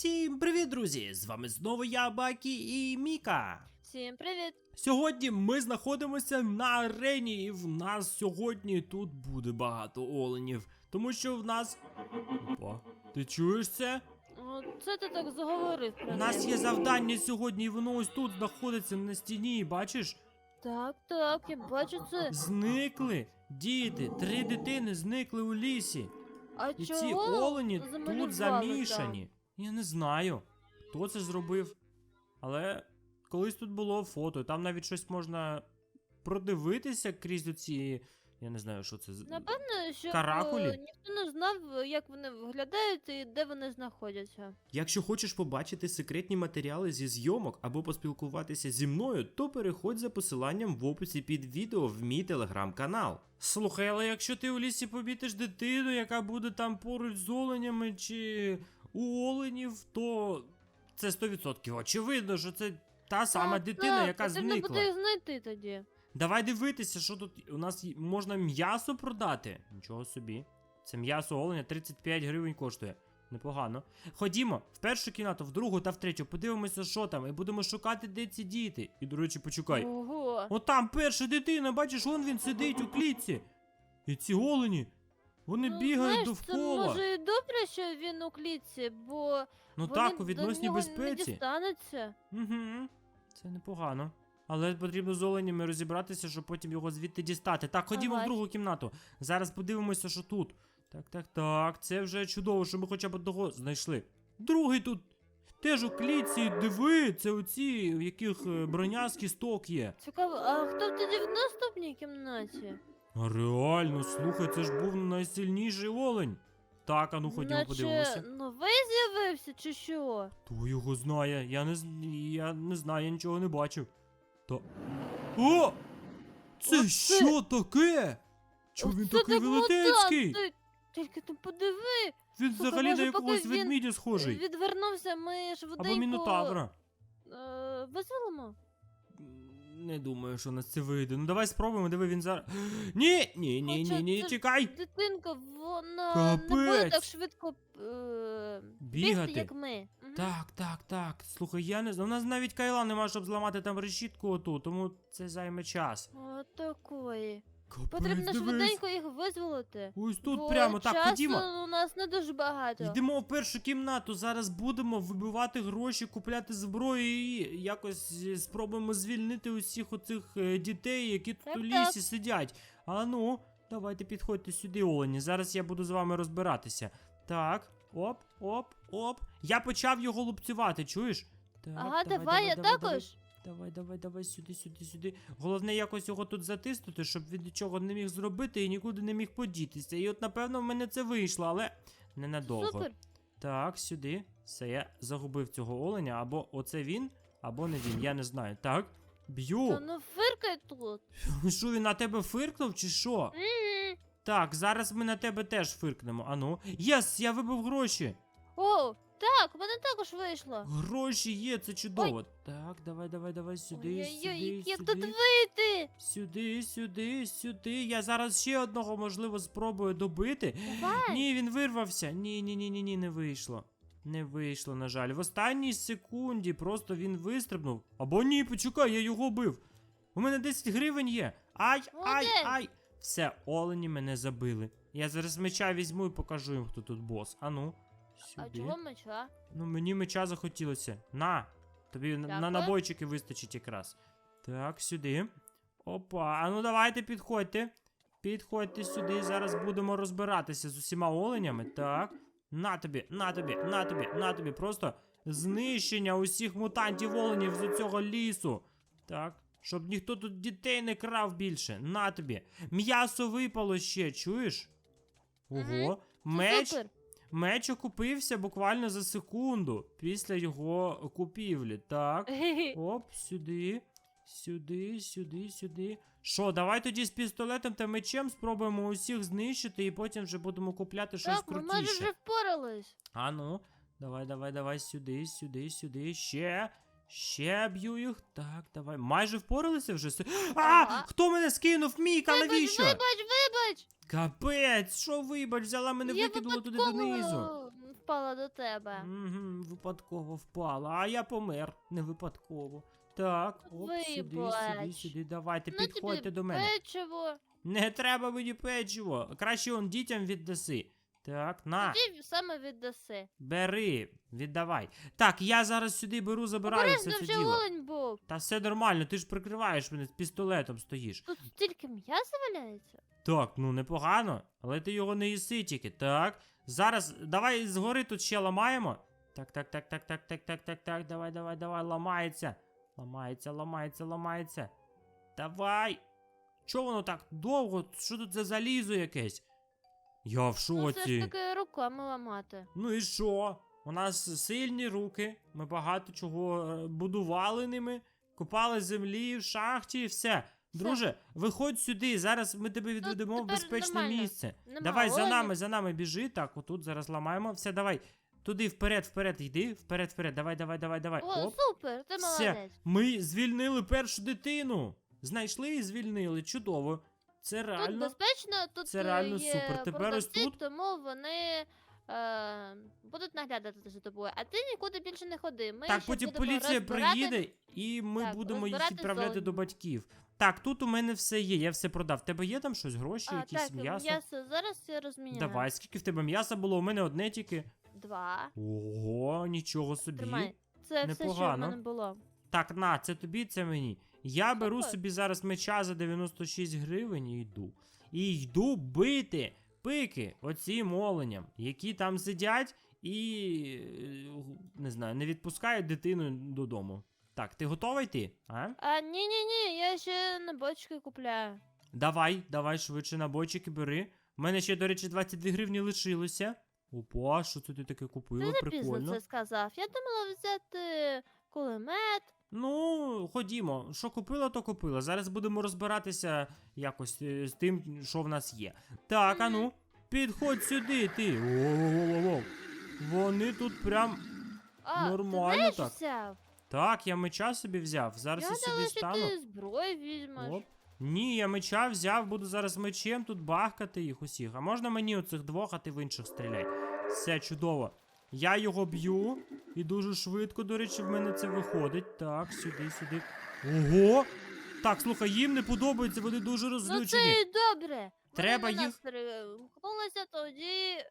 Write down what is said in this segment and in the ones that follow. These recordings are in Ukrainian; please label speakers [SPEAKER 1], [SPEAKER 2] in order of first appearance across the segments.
[SPEAKER 1] Всім привіт, друзі! З вами знову я, Бакі і Міка.
[SPEAKER 2] Всім привіт!
[SPEAKER 1] Сьогодні ми знаходимося на арені, і в нас сьогодні тут буде багато оленів. Тому що в нас. Опа, ти чуєш це?
[SPEAKER 2] О, Це ти так заговорив про
[SPEAKER 1] У нас є завдання сьогодні, і воно ось тут знаходиться на стіні, бачиш?
[SPEAKER 2] Так, так, я бачу це.
[SPEAKER 1] Зникли діти, три дитини зникли у лісі.
[SPEAKER 2] А
[SPEAKER 1] І
[SPEAKER 2] чого
[SPEAKER 1] ці олені
[SPEAKER 2] замалювали
[SPEAKER 1] тут замішані. Я не знаю, хто це зробив. Але колись тут було фото, там навіть щось можна продивитися крізь оці. Я не знаю, що це.
[SPEAKER 2] Напевно, що
[SPEAKER 1] Каракулі?
[SPEAKER 2] ніхто не знав, як вони виглядають і де вони знаходяться.
[SPEAKER 1] Якщо хочеш побачити секретні матеріали зі зйомок або поспілкуватися зі мною, то переходь за посиланням в описі під відео в мій телеграм-канал. Слухай, але якщо ти у лісі побітиш дитину, яка буде там поруч з оленями чи у оленів, то це 100% очевидно, що це та сама
[SPEAKER 2] Так,
[SPEAKER 1] дитина,
[SPEAKER 2] так,
[SPEAKER 1] яка
[SPEAKER 2] потрібно
[SPEAKER 1] зникла.
[SPEAKER 2] буде їх знайти тоді.
[SPEAKER 1] Давай дивитися, що тут у нас є- можна м'ясо продати. Нічого собі. Це м'ясо оленя 35 гривень коштує. Непогано. Ходімо в першу кімнату, в другу та в третю. Подивимося, що там, і будемо шукати, де ці діти. І, до речі, почекай.
[SPEAKER 2] Ого.
[SPEAKER 1] От там перша дитина, бачиш, вон він сидить у клітці. І ці олені, вони
[SPEAKER 2] Ну,
[SPEAKER 1] бігають
[SPEAKER 2] знаєш, Це
[SPEAKER 1] довкола.
[SPEAKER 2] може і добре, що він у клітці, бо
[SPEAKER 1] Ну
[SPEAKER 2] вони
[SPEAKER 1] так, у
[SPEAKER 2] до
[SPEAKER 1] відносній
[SPEAKER 2] нього не
[SPEAKER 1] безпеці.
[SPEAKER 2] дістанеться.
[SPEAKER 1] Угу. Це непогано. Але потрібно з оленями розібратися, щоб потім його звідти дістати. Так, ходімо
[SPEAKER 2] Ага.
[SPEAKER 1] в другу кімнату. Зараз подивимося, що тут. Так, так, так. Це вже чудово, що ми хоча б одного знайшли. Другий тут. Теж у клітці, диви, це оці, в яких е, броня з кісток є.
[SPEAKER 2] Цікаво, а хто тоді в наступній кімнаті?
[SPEAKER 1] А реально, слухай, це ж був найсильніший олень. Так, а ну ходімо,
[SPEAKER 2] Наче
[SPEAKER 1] подивимося.
[SPEAKER 2] новий з'явився, чи що?
[SPEAKER 1] Хто його знає? Я не, з- я не знаю, я нічого не бачив. То. О! Це
[SPEAKER 2] Оце-
[SPEAKER 1] що таке? Чого він
[SPEAKER 2] Оце
[SPEAKER 1] такий
[SPEAKER 2] так
[SPEAKER 1] велетенський?
[SPEAKER 2] мутант, ти Тільки ти подиви,
[SPEAKER 1] Він
[SPEAKER 2] Слухай,
[SPEAKER 1] взагалі на
[SPEAKER 2] може,
[SPEAKER 1] якогось
[SPEAKER 2] він
[SPEAKER 1] ведмідя схожий.
[SPEAKER 2] відвернувся, ми швиденько...
[SPEAKER 1] Або мінотавра.
[SPEAKER 2] Е, визволимо?
[SPEAKER 1] Не думаю, що на нас це вийде. Ну давай спробуємо, диви він зараз. Ні, ні, ні, ні, ні, чекай!
[SPEAKER 2] Дитинка, вона не буде так швидко е,
[SPEAKER 1] Бігати.
[SPEAKER 2] бігти, як ми. Мгм.
[SPEAKER 1] Так, так, так. Слухай, я не знаю. У нас навіть кайла нема, щоб зламати там решітку оту, тому це займе час.
[SPEAKER 2] Отакої.
[SPEAKER 1] Капець,
[SPEAKER 2] Потрібно
[SPEAKER 1] дивись.
[SPEAKER 2] швиденько їх визволити.
[SPEAKER 1] Ось тут
[SPEAKER 2] бо
[SPEAKER 1] прямо так,
[SPEAKER 2] часу
[SPEAKER 1] ходімо.
[SPEAKER 2] у нас не дуже багато.
[SPEAKER 1] Йдемо в першу кімнату. Зараз будемо вибивати гроші, купляти зброю і якось е, спробуємо звільнити усіх оцих е, дітей, які тут
[SPEAKER 2] Так,
[SPEAKER 1] у
[SPEAKER 2] так.
[SPEAKER 1] лісі сидять. А ну, давайте підходьте сюди, Олені. Зараз я буду з вами розбиратися. Так, оп, оп, оп. Я почав його лупцювати, чуєш? Так,
[SPEAKER 2] Ага, давай, я також.
[SPEAKER 1] Давай, давай, давай, сюди, сюди, сюди. Головне якось його тут затиснути, щоб він нічого не міг зробити і нікуди не міг подітися. І от, напевно, в мене це вийшло, але ненадовго.
[SPEAKER 2] Супер.
[SPEAKER 1] Так, сюди. Все, я загубив цього оленя, або оце він, або не він, я не знаю. Так. Б'ю.
[SPEAKER 2] Та ну фиркай тут.
[SPEAKER 1] Що він на тебе фиркнув, чи що? Так, зараз ми на тебе теж фиркнемо. Ану. Єс, я вибив гроші.
[SPEAKER 2] О, так, у мене також вийшло.
[SPEAKER 1] Гроші є, це чудово. Так, давай, давай, давай, сюди,
[SPEAKER 2] Ой-ой-ой,
[SPEAKER 1] сюди,
[SPEAKER 2] як
[SPEAKER 1] сюди.
[SPEAKER 2] тут вийти?
[SPEAKER 1] Сюди, сюди, сюди. Я зараз ще одного, можливо, спробую добити.
[SPEAKER 2] Давай.
[SPEAKER 1] Ні, він вирвався. Ні, ні, ні, ні, ні, не вийшло. Не вийшло, на жаль. В останній секунді просто він вистрибнув. Або ні, почекай, я його бив. У мене 10 гривень є. Ай, ай,
[SPEAKER 2] Молодець.
[SPEAKER 1] ай. Все, олені мене забили. Я зараз меча візьму і покажу їм, хто тут бос. Ану.
[SPEAKER 2] А чого меча?
[SPEAKER 1] Ну, мені меча захотілося. На. Тобі на- на набойчики вистачить якраз. Так, сюди. Опа, а ну давайте підходьте. Підходьте сюди, зараз будемо розбиратися з усіма оленями. Так. На тобі, на тобі, на тобі, на тобі. Просто знищення усіх мутантів оленів з цього лісу. Так. Щоб ніхто тут дітей не крав більше. На тобі. М'ясо випало ще, чуєш? Ого. Меч.
[SPEAKER 2] Супер.
[SPEAKER 1] Меч окупився буквально за секунду після його купівлі. Так. Оп, сюди. Сюди, сюди, сюди. Що, давай тоді з пістолетом та мечем спробуємо усіх знищити і потім вже будемо купляти щось
[SPEAKER 2] Так, ми майже
[SPEAKER 1] крутіше.
[SPEAKER 2] вже впорались.
[SPEAKER 1] А ну, давай, давай, давай, сюди, сюди, сюди. Ще. Ще б'ю їх. Так, давай. Майже впоралися вже. А!
[SPEAKER 2] Ага.
[SPEAKER 1] Хто мене скинув? Міка,
[SPEAKER 2] Вибач,
[SPEAKER 1] навіщо?
[SPEAKER 2] вибач, вибач!
[SPEAKER 1] Капець, що вибач, взяла мене
[SPEAKER 2] Я
[SPEAKER 1] викинула туди донизу.
[SPEAKER 2] впав впала до тебе.
[SPEAKER 1] Угу, випадково впала, а я помер. Не випадково. Так, оп, сюди, сюди,
[SPEAKER 2] Вибач.
[SPEAKER 1] сюди. Давайте,
[SPEAKER 2] Ну,
[SPEAKER 1] підходьте до мене.
[SPEAKER 2] Печиво.
[SPEAKER 1] Не треба мені печиво. Краще он дітям віддаси. Так, на,
[SPEAKER 2] Тоді саме віддаси.
[SPEAKER 1] бери, віддавай. Так, я зараз сюди беру, забираю все
[SPEAKER 2] Обережно
[SPEAKER 1] це
[SPEAKER 2] вже
[SPEAKER 1] діло.
[SPEAKER 2] олень був.
[SPEAKER 1] Та все нормально, ти ж прикриваєш мене з пістолетом стоїш.
[SPEAKER 2] Тут стільки м'яса валяється.
[SPEAKER 1] Так, ну непогано, але ти його не їси тільки. Так. Зараз давай згори тут ще ламаємо. Так, так, так, так, так, так, так, так, так. Давай, давай, давай, ламається. Ламається, ламається, ламається. Давай. Чого воно так довго? Що тут за залізо якесь? Я в
[SPEAKER 2] Ну це ж
[SPEAKER 1] шоці.
[SPEAKER 2] таки руками ламати.
[SPEAKER 1] Ну і що? У нас сильні руки. Ми багато чого е, будували ними, копали землі в шахті і все. Друже, виходь сюди, зараз ми тебе відведемо в
[SPEAKER 2] тепер
[SPEAKER 1] безпечне
[SPEAKER 2] нормально.
[SPEAKER 1] місце.
[SPEAKER 2] Нема
[SPEAKER 1] давай за
[SPEAKER 2] оленів.
[SPEAKER 1] нами, за нами біжи. Так, отут зараз ламаємо. Все, давай. Туди, вперед, вперед, йди, вперед, вперед. Давай, давай, давай, давай.
[SPEAKER 2] О,
[SPEAKER 1] Оп.
[SPEAKER 2] супер, ти
[SPEAKER 1] Все,
[SPEAKER 2] молодець.
[SPEAKER 1] ми звільнили першу дитину. Знайшли і звільнили. Чудово. Це
[SPEAKER 2] Тут
[SPEAKER 1] реально.
[SPEAKER 2] безпечно, тут
[SPEAKER 1] це
[SPEAKER 2] е,
[SPEAKER 1] реально
[SPEAKER 2] є
[SPEAKER 1] супер. Тепер ось тут-
[SPEAKER 2] тому вони е, будуть наглядати за тобою. А ти нікуди більше не ходи. Ми
[SPEAKER 1] Так,
[SPEAKER 2] ще
[SPEAKER 1] потім
[SPEAKER 2] будемо
[SPEAKER 1] поліція
[SPEAKER 2] розбирати-
[SPEAKER 1] приїде, і ми
[SPEAKER 2] Так,
[SPEAKER 1] будемо їх
[SPEAKER 2] розбирати
[SPEAKER 1] відправляти
[SPEAKER 2] зону.
[SPEAKER 1] до батьків. Так, тут у мене все є, я все продав. Тебе є там щось, гроші,
[SPEAKER 2] А,
[SPEAKER 1] якісь
[SPEAKER 2] так,
[SPEAKER 1] м'ясо?
[SPEAKER 2] м'ясо. Зараз я розміняю.
[SPEAKER 1] Давай, скільки в тебе м'яса було? У мене одне тільки.
[SPEAKER 2] Два.
[SPEAKER 1] Ого, нічого собі.
[SPEAKER 2] Тримай. Це все, що в
[SPEAKER 1] Непогано.
[SPEAKER 2] мене було.
[SPEAKER 1] Так, на, це тобі, це мені. Я беру собі зараз меча за 96 гривень і йду. І йду бити пики оцим оленям, які там сидять і е, не знаю, не відпускають дитину додому. Так, ти готовий йти? А?
[SPEAKER 2] А, ні, ні, ні, я ще на бочки купляю.
[SPEAKER 1] Давай, давай швидше на бочики бери. У мене ще, до речі, 22 гривні лишилося. Опа, що це ти таке купила?
[SPEAKER 2] Ти запізно
[SPEAKER 1] Прикольно.
[SPEAKER 2] це сказав. Я думала взяти кулемет.
[SPEAKER 1] Ну, ходімо, що купила, то купила. Зараз будемо розбиратися якось е, з тим, що в нас є. Так, а ну, підходь сюди, ти. Воу-воу-воу-воу. Вони тут прям.
[SPEAKER 2] А,
[SPEAKER 1] Нормально
[SPEAKER 2] ти
[SPEAKER 1] так.
[SPEAKER 2] взяв?
[SPEAKER 1] Так, я меча собі взяв. Зараз я,
[SPEAKER 2] Я
[SPEAKER 1] собі стану.
[SPEAKER 2] ти зброю візьмеш.
[SPEAKER 1] Оп. Ні, я меча взяв, буду зараз мечем тут бахкати їх усіх. А можна мені оцих двох, а ти в інших стріляй. Все чудово. Я його б'ю, і дуже швидко, до речі, в мене це виходить. Так, сюди, сюди. Ого! Так, слухай, їм не подобається, вони дуже
[SPEAKER 2] Ну
[SPEAKER 1] розлючені.
[SPEAKER 2] це і добре.
[SPEAKER 1] Треба
[SPEAKER 2] Вони
[SPEAKER 1] їх-
[SPEAKER 2] нас тоді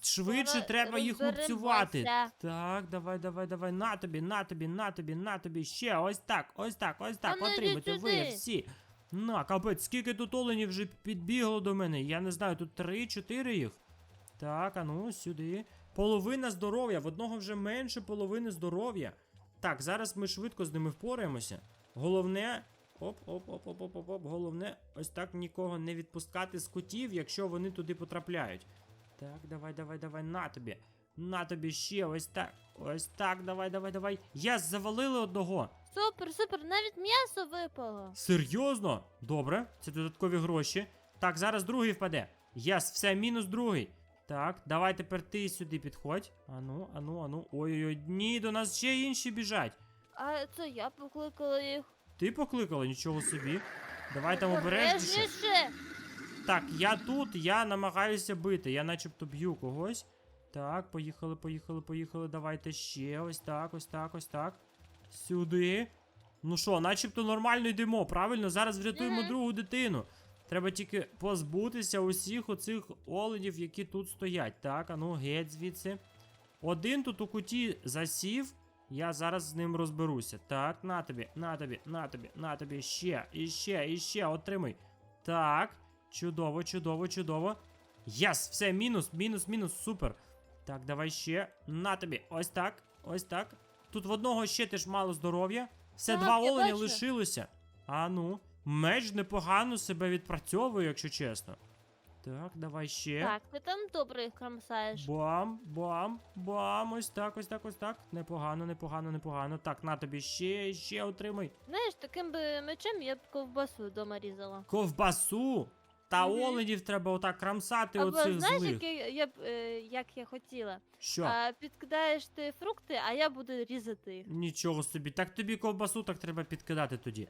[SPEAKER 1] Швидше
[SPEAKER 2] Скоро
[SPEAKER 1] треба їх лупцювати. Так, давай, давай, давай. На тобі, на тобі, на тобі, на тобі. Ще ось так, ось так, ось так.
[SPEAKER 2] А ну,
[SPEAKER 1] Отримайте ви всі. На, капець, скільки тут оленів вже підбігло до мене. Я не знаю, тут три-чотири їх. Так, а ну, сюди. Половина здоров'я, в одного вже менше половини здоров'я. Так, зараз ми швидко з ними впораємося. Головне. Оп, оп, оп, оп, оп, оп, оп. Головне, ось так нікого не відпускати з кутів, якщо вони туди потрапляють. Так, давай, давай, давай, на тобі. На тобі ще, ось так. Ось так, давай, давай, давай. Я завалили одного.
[SPEAKER 2] супер, супер, навіть м'ясо випало.
[SPEAKER 1] Серйозно? Добре, це додаткові гроші. Так, зараз другий впаде. Єс, все, мінус другий. Так, давай тепер ти сюди підходь. Ану, ану, ану. Ой-ой-ой, ні, до нас ще інші біжать.
[SPEAKER 2] А це я покликала їх.
[SPEAKER 1] Ти покликала, нічого собі. Давай там обережніше. Так, я тут, я намагаюся бити. Я начебто б'ю когось. Так, поїхали, поїхали, поїхали. Давайте ще. Ось так, ось так, ось так. Сюди. Ну що, начебто нормально йдемо, правильно? Зараз врятуємо другу дитину. Треба тільки позбутися усіх оцих оленів, які тут стоять. Так, а ну геть звідси. Один тут у куті засів. Я зараз з ним розберуся. Так, на тобі, на тобі, на тобі, на тобі. Ще, і ще, і ще, отримай. Так, чудово, чудово, чудово. Єс, все, мінус, мінус, мінус, супер. Так, давай ще. На тобі. Ось так, ось так. Тут в одного ще теж мало здоров'я. Все,
[SPEAKER 2] Так,
[SPEAKER 1] два
[SPEAKER 2] бачу.
[SPEAKER 1] лишилося. А ну, меч непогано себе відпрацьовує, якщо чесно. Так, давай ще.
[SPEAKER 2] Так, ти там добре їх кромсаєш.
[SPEAKER 1] Бам, бам, бам, ось так, ось так, ось так. Непогано, непогано, непогано. Так, на тобі ще, ще отримай.
[SPEAKER 2] Знаєш, таким би мечем я б ковбасу вдома різала.
[SPEAKER 1] Ковбасу. Та
[SPEAKER 2] Мгм.
[SPEAKER 1] оленів треба отак крамсати
[SPEAKER 2] Або
[SPEAKER 1] оцих
[SPEAKER 2] знаєш,
[SPEAKER 1] злих.
[SPEAKER 2] як я, я б, е, як я хотіла.
[SPEAKER 1] Що?
[SPEAKER 2] А, підкидаєш ти фрукти, а я буду різати їх.
[SPEAKER 1] Нічого собі. Так тобі ковбасу так треба підкидати тоді.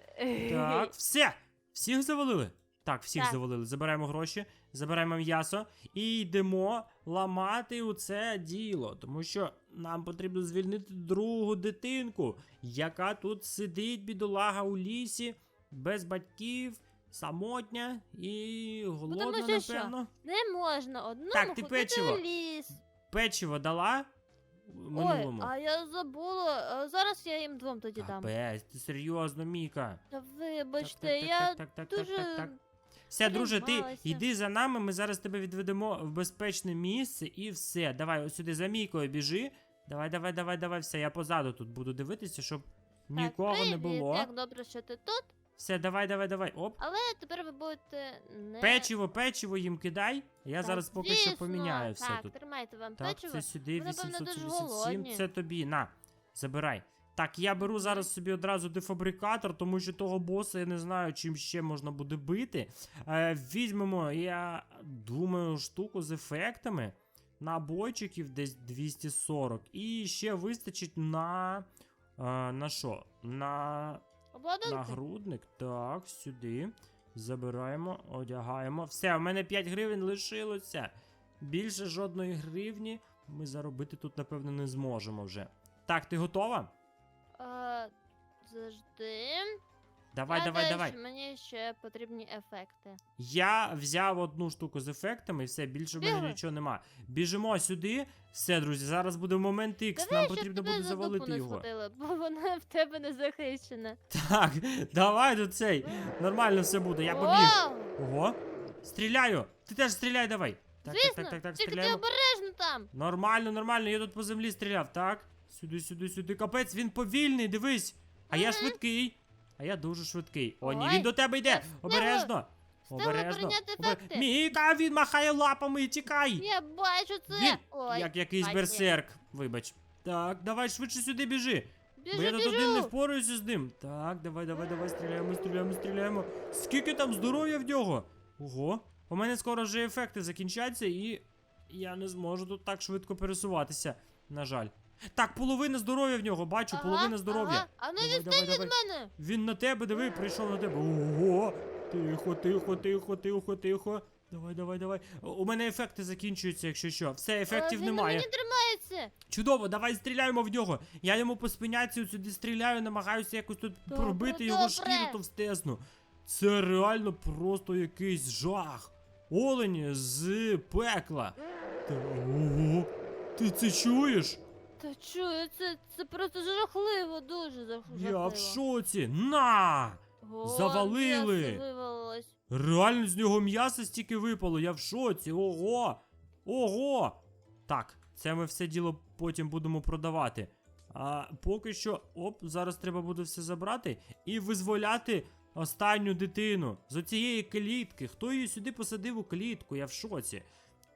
[SPEAKER 1] Так, все. Всіх завалили? Так, всіх
[SPEAKER 2] Так.
[SPEAKER 1] завалили. Забираємо гроші, забираємо м'ясо і йдемо ламати у це діло. Тому що нам потрібно звільнити другу дитинку, яка тут сидить, бідолага у лісі, без батьків, самотня і голодна,
[SPEAKER 2] що що?
[SPEAKER 1] напевно.
[SPEAKER 2] Не можна одному
[SPEAKER 1] Так, ти
[SPEAKER 2] ходити
[SPEAKER 1] печиво.
[SPEAKER 2] в ліс.
[SPEAKER 1] Печиво дала минулому.
[SPEAKER 2] Ой, а я забула. А Зараз я їм двом тоді дам.
[SPEAKER 1] Капець, ти серйозно, Міка.
[SPEAKER 2] Та вибачте,
[SPEAKER 1] так, так,
[SPEAKER 2] я
[SPEAKER 1] так, так, так, так,
[SPEAKER 2] дуже
[SPEAKER 1] так, так. Все, друже, ти йди за нами, ми зараз тебе відведемо в безпечне місце і все. Давай, ось сюди за мійкою біжи. Давай, давай, давай, давай, все, я позаду тут буду дивитися, щоб нікого не
[SPEAKER 2] привіт,
[SPEAKER 1] було.
[SPEAKER 2] Як добре, що ти тут,
[SPEAKER 1] Все, давай, давай, давай. Оп.
[SPEAKER 2] але тепер ви будете не
[SPEAKER 1] Печиво, печиво їм кидай. Я
[SPEAKER 2] Так,
[SPEAKER 1] зараз поки що
[SPEAKER 2] звісно.
[SPEAKER 1] поміняю все
[SPEAKER 2] так,
[SPEAKER 1] тут.
[SPEAKER 2] тримайте вам
[SPEAKER 1] Так,
[SPEAKER 2] печиво.
[SPEAKER 1] це сюди
[SPEAKER 2] Ви, напевно, дуже
[SPEAKER 1] 877,
[SPEAKER 2] голодні.
[SPEAKER 1] це тобі. На, забирай. Так, я беру зараз собі одразу дефабрикатор, тому що того боса я не знаю, чим ще можна буде бити. Е, візьмемо, я думаю, штуку з ефектами. Набойчиків десь 240. І ще вистачить на. Е, на що? На
[SPEAKER 2] Обладунки?
[SPEAKER 1] Нагрудник, так, сюди. Забираємо, одягаємо. Все, у мене 5 гривень лишилося. Більше жодної гривні ми заробити тут, напевно, не зможемо вже. Так, ти готова?
[SPEAKER 2] А, завжди.
[SPEAKER 1] Давай,
[SPEAKER 2] Я
[SPEAKER 1] давай,
[SPEAKER 2] теж,
[SPEAKER 1] давай.
[SPEAKER 2] Мені ще потрібні ефекти.
[SPEAKER 1] Я взяв одну штуку з ефектами, і все, більше в мене
[SPEAKER 2] Бігли.
[SPEAKER 1] нічого нема. Біжимо сюди. Все, друзі, зараз буде момент Ікс. Нам
[SPEAKER 2] щоб
[SPEAKER 1] потрібно
[SPEAKER 2] тебе
[SPEAKER 1] буде
[SPEAKER 2] за дупу
[SPEAKER 1] завалити
[SPEAKER 2] не
[SPEAKER 1] його.
[SPEAKER 2] схватили, бо вона в тебе не захищена.
[SPEAKER 1] Так, давай до цей. Нормально все буде, я побіг.
[SPEAKER 2] Вау!
[SPEAKER 1] Ого. Стріляю! Ти теж стріляй давай. Так,
[SPEAKER 2] Звісно,
[SPEAKER 1] так, так, так, так,
[SPEAKER 2] тільки ти
[SPEAKER 1] стріляємо.
[SPEAKER 2] обережно там.
[SPEAKER 1] Нормально, нормально, я тут по землі стріляв, так? Сюди, сюди, сюди. Капець, він повільний, дивись. А я
[SPEAKER 2] Мгм.
[SPEAKER 1] швидкий. А я дуже швидкий. О, ні,
[SPEAKER 2] Ой,
[SPEAKER 1] він до тебе йде.
[SPEAKER 2] встигла-
[SPEAKER 1] Обережно.
[SPEAKER 2] встигла
[SPEAKER 1] Обережно.
[SPEAKER 2] прийняти
[SPEAKER 1] Обе-
[SPEAKER 2] ефекти.
[SPEAKER 1] Міка, він махає лапами, і тікай.
[SPEAKER 2] Я бачу це.
[SPEAKER 1] Він-
[SPEAKER 2] Ой,
[SPEAKER 1] Як якийсь
[SPEAKER 2] бачу.
[SPEAKER 1] берсерк. Вибач. Так, давай швидше сюди біжи.
[SPEAKER 2] Біжу,
[SPEAKER 1] Бо я тут
[SPEAKER 2] біжу.
[SPEAKER 1] один не впораюся з ним. Так, давай, давай, давай, стріляємо, стріляємо, стріляємо. Скільки там здоров'я в нього? Ого. У мене скоро вже ефекти закінчаться, і я не зможу тут так швидко пересуватися. На жаль. Так, половина здоров'я в нього, бачу,
[SPEAKER 2] Ага,
[SPEAKER 1] половина здоров'я.
[SPEAKER 2] Ага. А ну
[SPEAKER 1] Давай,
[SPEAKER 2] відстань
[SPEAKER 1] давай,
[SPEAKER 2] від
[SPEAKER 1] давай.
[SPEAKER 2] мене.
[SPEAKER 1] Він на тебе, диви, прийшов на тебе. Ого! Тихо, тихо, тихо, тихо, тихо. Давай, давай, давай. О, У мене ефекти закінчуються, якщо що. Все, ефектів
[SPEAKER 2] А, він
[SPEAKER 1] немає.
[SPEAKER 2] на мені тримається.
[SPEAKER 1] Чудово, давай стріляємо в нього. Я йому по спиняці сюди стріляю, намагаюся якось тут
[SPEAKER 2] Добре,
[SPEAKER 1] пробити його
[SPEAKER 2] добре.
[SPEAKER 1] шкіру товстезну. Це реально просто якийсь жах. Олені з пекла. Та, ого, ти це чуєш?
[SPEAKER 2] Та чую, це, це просто жахливо, дуже жах- жахливо.
[SPEAKER 1] Я в шоці. На!
[SPEAKER 2] О,
[SPEAKER 1] Завалили.
[SPEAKER 2] м'ясо вивалилось.
[SPEAKER 1] Реально з нього м'ясо стільки випало, я в шоці. Ого! Ого! Так, це ми все діло потім будемо продавати. А поки що, оп, зараз треба буде все забрати і визволяти останню дитину з оцієї клітки. Хто її сюди посадив у клітку? Я в шоці.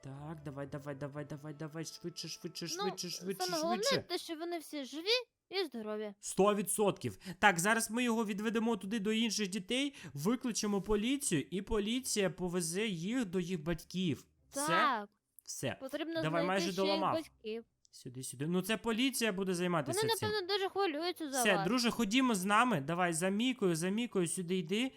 [SPEAKER 1] Так, давай, давай, давай, давай, давай, швидше, швидше, швидше, швидше,
[SPEAKER 2] Ну, Саме головне,
[SPEAKER 1] швидше.
[SPEAKER 2] те, що вони всі живі і здорові.
[SPEAKER 1] Сто відсотків. Так, зараз ми його відведемо туди до інших дітей, викличемо поліцію, і поліція повезе їх до їх батьків. Все?
[SPEAKER 2] Так,
[SPEAKER 1] Все.
[SPEAKER 2] потрібно
[SPEAKER 1] Давай,
[SPEAKER 2] знайти
[SPEAKER 1] майже
[SPEAKER 2] ще їх
[SPEAKER 1] доламав.
[SPEAKER 2] батьків.
[SPEAKER 1] Сюди, сюди. Ну це поліція буде займатися
[SPEAKER 2] Вони,
[SPEAKER 1] цим.
[SPEAKER 2] напевно, дуже хвилюються за
[SPEAKER 1] Все,
[SPEAKER 2] вас.
[SPEAKER 1] друже, ходімо з нами. Давай за Мікою, за Мікою сюди йди.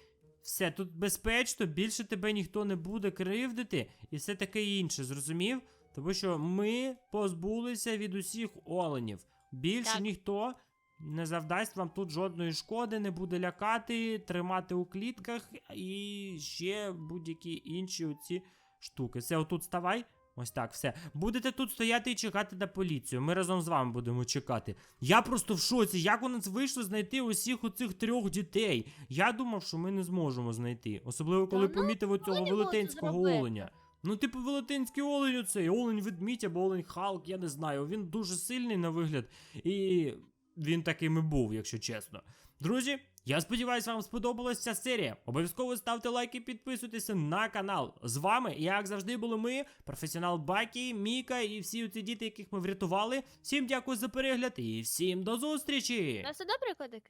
[SPEAKER 1] Все, тут безпечно, більше тебе ніхто не буде кривдити і все таке інше, зрозумів? Тому що ми позбулися від усіх оленів. Більше
[SPEAKER 2] Так.
[SPEAKER 1] ніхто не завдасть вам тут жодної шкоди, не буде лякати, тримати у клітках і ще будь-які інші оці штуки. Все, отут ставай. Ось так, все. Будете тут стояти і чекати на поліцію. Ми разом з вами будемо чекати. Я просто в шоці. Як у нас вийшло знайти усіх оцих трьох дітей? Я думав, що ми не зможемо знайти. Особливо, коли
[SPEAKER 2] ну,
[SPEAKER 1] помітив оцього велетенського оленя. Ну, типу, велетенський олень оцей, олень ведмідь або олень Халк, я не знаю. Він дуже сильний на вигляд, і він таким і був, якщо чесно. Друзі, я сподіваюся, вам сподобалася ця серія. Обов'язково ставте лайки, підписуйтеся на канал. З вами, як завжди, були ми, професіонал Бакі, Міка і всі ці діти, яких ми врятували. Всім дякую за перегляд і всім до зустрічі!
[SPEAKER 2] На все добре, котики?